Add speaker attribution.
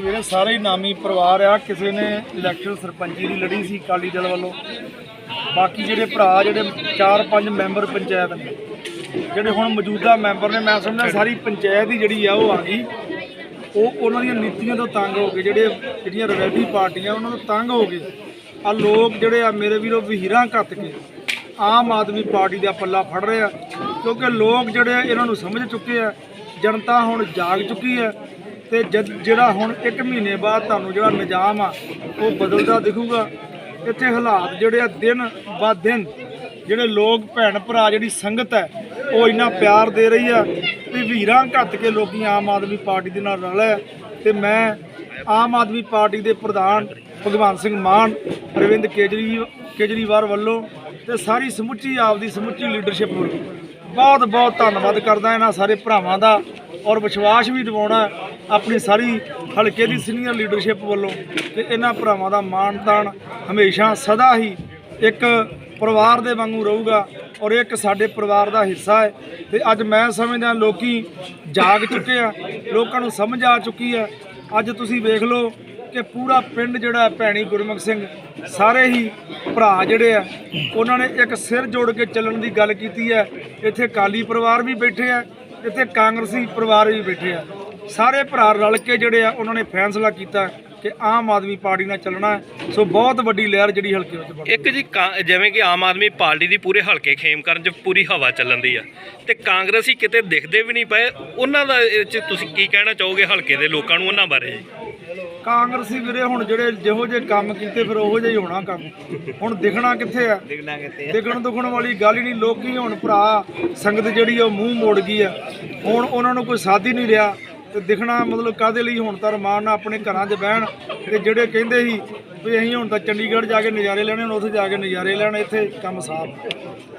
Speaker 1: ਜਿਹੜੇ ਸਾਰੇ ਹੀ ਨਾਮੀ ਪਰਿਵਾਰ ਆ, ਕਿਸੇ ਨੇ ਇਲੈਕਸ਼ਨ ਸਰਪੰਚੀ ਦੀ ਲੜੀ ਸੀ ਅਕਾਲੀ ਦਲ ਵੱਲੋਂ। ਬਾਕੀ ਜਿਹੜੇ ਭਰਾ, ਜਿਹੜੇ ਚਾਰ ਪੰਜ ਮੈਂਬਰ ਪੰਚਾਇਤ ਨੇ, ਜਿਹੜੇ ਹੁਣ ਮੌਜੂਦਾ ਮੈਂਬਰ ਨੇ, ਮੈਂ ਸਮਝਦਾ ਸਾਰੀ ਪੰਚਾਇਤ ਹੀ ਜਿਹੜੀ ਆ ਉਹ ਆ ਗਈ। ਉਹ ਉਹਨਾਂ ਦੀਆਂ ਨੀਤੀਆਂ ਤੋਂ ਤੰਗ ਹੋ ਗਏ, ਜਿਹੜੇ ਜਿਹੜੀਆਂ ਰਵੈਦੀ ਪਾਰਟੀਆਂ ਉਹਨਾਂ ਤੋਂ ਤੰਗ ਹੋ ਗਏ। ਆ ਲੋਕ ਜਿਹੜੇ ਆ, ਮੇਰੇ ਵੀਰੋ, ਵਹੀਰਾਂ ਕੱਤ ਕੇ ਆਮ ਆਦਮੀ ਪਾਰਟੀ ਦਾ ਪੱਲਾ ਫੜ ਰਹੇ ਆ, ਕਿਉਂਕਿ ਲੋਕ ਜਿਹੜੇ ਇਹਨਾਂ ਨੂੰ ਸਮਝ ਚੁੱਕੇ ਆ, ਜਨਤਾ ਹੁਣ ਜਾਗ ਚੁੱਕੀ ਹੈ ਤੇ ਜਦ ਜਿਹੜਾ ਹੁਣ 1 ਮਹੀਨੇ ਬਾਅਦ ਤੁਹਾਨੂੰ ਜਿਹੜਾ ਨਿਜ਼ਾਮ ਆ, ਉਹ ਬਦਲਦਾ ਦਿਖੂਗਾ। ਇੱਥੇ ਹਾਲਾਤ ਜਿਹੜੇ ਆ ਦਿਨ ਬਾ ਦਿਨ, ਜਿਹੜੇ ਲੋਕ ਭੈਣ ਭਰਾ ਜਿਹੜੀ ਸੰਗਤ ਹੈ, ਉਹ ਇੰਨਾ ਪਿਆਰ ਦੇ ਰਹੀ ਆ ਵੀ ਵੀਰਾਂ ਘੱਟ ਕੇ ਲੋਕੀ ਆਮ ਆਦਮੀ ਪਾਰਟੀ ਦੇ ਨਾਲ ਰਲੇ ਆ ਤੇ ਮੈਂ ਆਮ ਆਦਮੀ ਪਾਰਟੀ ਦੇ ਪ੍ਰਧਾਨ ਭਗਵੰਤ ਸਿੰਘ ਮਾਨ, ਅਰਵਿੰਦ ਕੇਜਰੀ ਕੇਜਰੀਵਾਲ ਵੱਲੋਂ ਤੇ ਸਾਰੀ ਸਮੁੱਚੀ, ਆਪਦੀ ਸਮੁੱਚੀ ਲੀਡਰਸ਼ਿਪ ਵੱਲੋਂ ਬਹੁਤ ਬਹੁਤ ਧੰਨਵਾਦ ਕਰਦਾ ਇਹਨਾਂ ਸਾਰੇ ਭਰਾਵਾਂ ਦਾ ਔਰ ਵਿਸ਼ਵਾਸ ਵੀ ਦਿਵਾਉਣਾ ਆਪਣੀ ਸਾਰੀ ਹਲਕੇ ਦੀ ਸੀਨੀਅਰ ਲੀਡਰਸ਼ਿਪ ਵੱਲੋਂ ਕਿ ਇਹਨਾਂ ਭਰਾਵਾਂ ਦਾ ਮਾਣ ਤਾਣ ਹਮੇਸ਼ਾ ਸਦਾ ਹੀ ਇੱਕ ਪਰਿਵਾਰ ਦੇ ਵਾਂਗੂ ਰਹੂਗਾ ਔਰ ਇਹ ਇੱਕ ਸਾਡੇ ਪਰਿਵਾਰ ਦਾ ਹਿੱਸਾ ਹੈ ਤੇ ਅੱਜ ਮੈਂ ਸਮਝਦਾ ਲੋਕੀ ਜਾਗ ਚੁੱਕੇ ਆ, ਲੋਕਾਂ ਨੂੰ ਸਮਝ ਆ ਚੁੱਕੀ ਹੈ। ਅੱਜ ਤੁਸੀਂ ਵੇਖ ਲਓ ਕਿ ਪੂਰਾ ਪਿੰਡ ਜਿਹੜਾ ਭੈਣੀ ਗੁਰਮੁਖ ਸਿੰਘ, ਸਾਰੇ ਹੀ ਭਰਾ ਜਿਹੜੇ ਆ, ਉਹਨਾਂ ਨੇ ਇੱਕ ਸਿਰ ਜੋੜ ਕੇ ਚੱਲਣ ਦੀ ਗੱਲ ਕੀਤੀ ਹੈ। ਇੱਥੇ ਕਾਲੀ ਪਰਿਵਾਰ ਵੀ ਬੈਠੇ ਆ, ਇੱਥੇ ਕਾਂਗਰਸੀ ਪਰਿਵਾਰ ਵੀ ਬੈਠੇ ਆ। ਸਾਰੇ ਭਰਾ ਰਲ ਕੇ ਜਿਹੜੇ ਆ ਉਹਨਾਂ ਨੇ ਫੈਸਲਾ ਕੀਤਾ ਕਿ ਆਮ ਆਦਮੀ ਪਾਰਟੀ ਨਾਲ ਚੱਲਣਾ ਹੈ। ਸੋ ਬਹੁਤ ਵੱਡੀ ਲਹਿਰ ਜਿਹੜੀ ਹਲਕੇ ਵਿੱਚ ਬਣ।
Speaker 2: ਇੱਕ ਜੀ ਕਾਂ- ਜਿਵੇਂ ਕਿ ਆਮ ਆਦਮੀ ਪਾਰਟੀ ਦੀ ਪੂਰੇ ਹਲਕੇ ਖੇਮ ਕਰਨ 'ਚ ਪੂਰੀ ਹਵਾ ਚੱਲਣ ਦੀ ਆ। ਤੇ ਕਾਂਗਰਸੀ ਕਿਤੇ ਦਿਖਦੇ ਵੀ ਨਹੀਂ ਪਏ। ਉਹਨਾਂ ਦਾ ਇਹ 'ਚ ਤੁਸੀਂ ਕੀ ਕਹਿਣਾ ਚਾਹੋਗੇ ਹਲਕੇ ਦੇ ਲੋਕਾਂ ਨੂੰ ਉਹਨਾਂ ਬਾਰੇ
Speaker 1: ਕਾਂਗਰਸੀ ਵੀਰੇ ਹੁਣ ਜਿਹੜੇ ਜਿਹੋ ਜਿਹੇ ਕੰਮ ਕੀਤੇ ਫਿਰ ਉਹੋ ਜਿਹਾ ਹੀ ਹੋਣਾ ਕੰਮ। ਹੁਣ ਦਿਖਣਾ ਕਿੱਥੇ ਆ?
Speaker 3: ਦਿਖਣਾ
Speaker 1: ਦਿਖਣ ਦੁਖਣ ਵਾਲੀ ਗੱਲ ਹੀ ਨਹੀਂ। ਲੋਕੀ ਹੁਣ ਭਰਾ ਸੰਗਤ ਜਿਹੜੀ ਆ ਉਹ ਮੂੰਹ ਮੋੜ ਗਈ ਆ। ਹੁਣ ਉਹਨਾਂ ਨੂੰ ਕੋਈ ਸਾਥ ਹੀ ਨਹੀਂ ਰਿਹਾ। ਤੇ ਦਿਖਣਾ ਮਤਲਬ ਕਾਦੇ ਲਈ ਹੁਣ ਤਾਂ ਰਮਾਨ ਨਾਲ ਆਪਣੇ ਘਰਾਂ 'ਚ ਬਹਿਣ ਤੇ ਜਿਹੜੇ ਕਹਿੰਦੇ ਸੀ ਵੀ ਅਸੀਂ ਹੁਣ ਤਾਂ ਚੰਡੀਗੜ੍ਹ ਜਾ ਕੇ ਨਜ਼ਾਰੇ ਲੈਣੇ, ਹੁਣ ਉੱਥੇ ਜਾ ਕੇ ਨਜ਼ਾਰੇ ਲੈਣ, ਇੱਥੇ ਕੰਮ ਸਾਫ਼।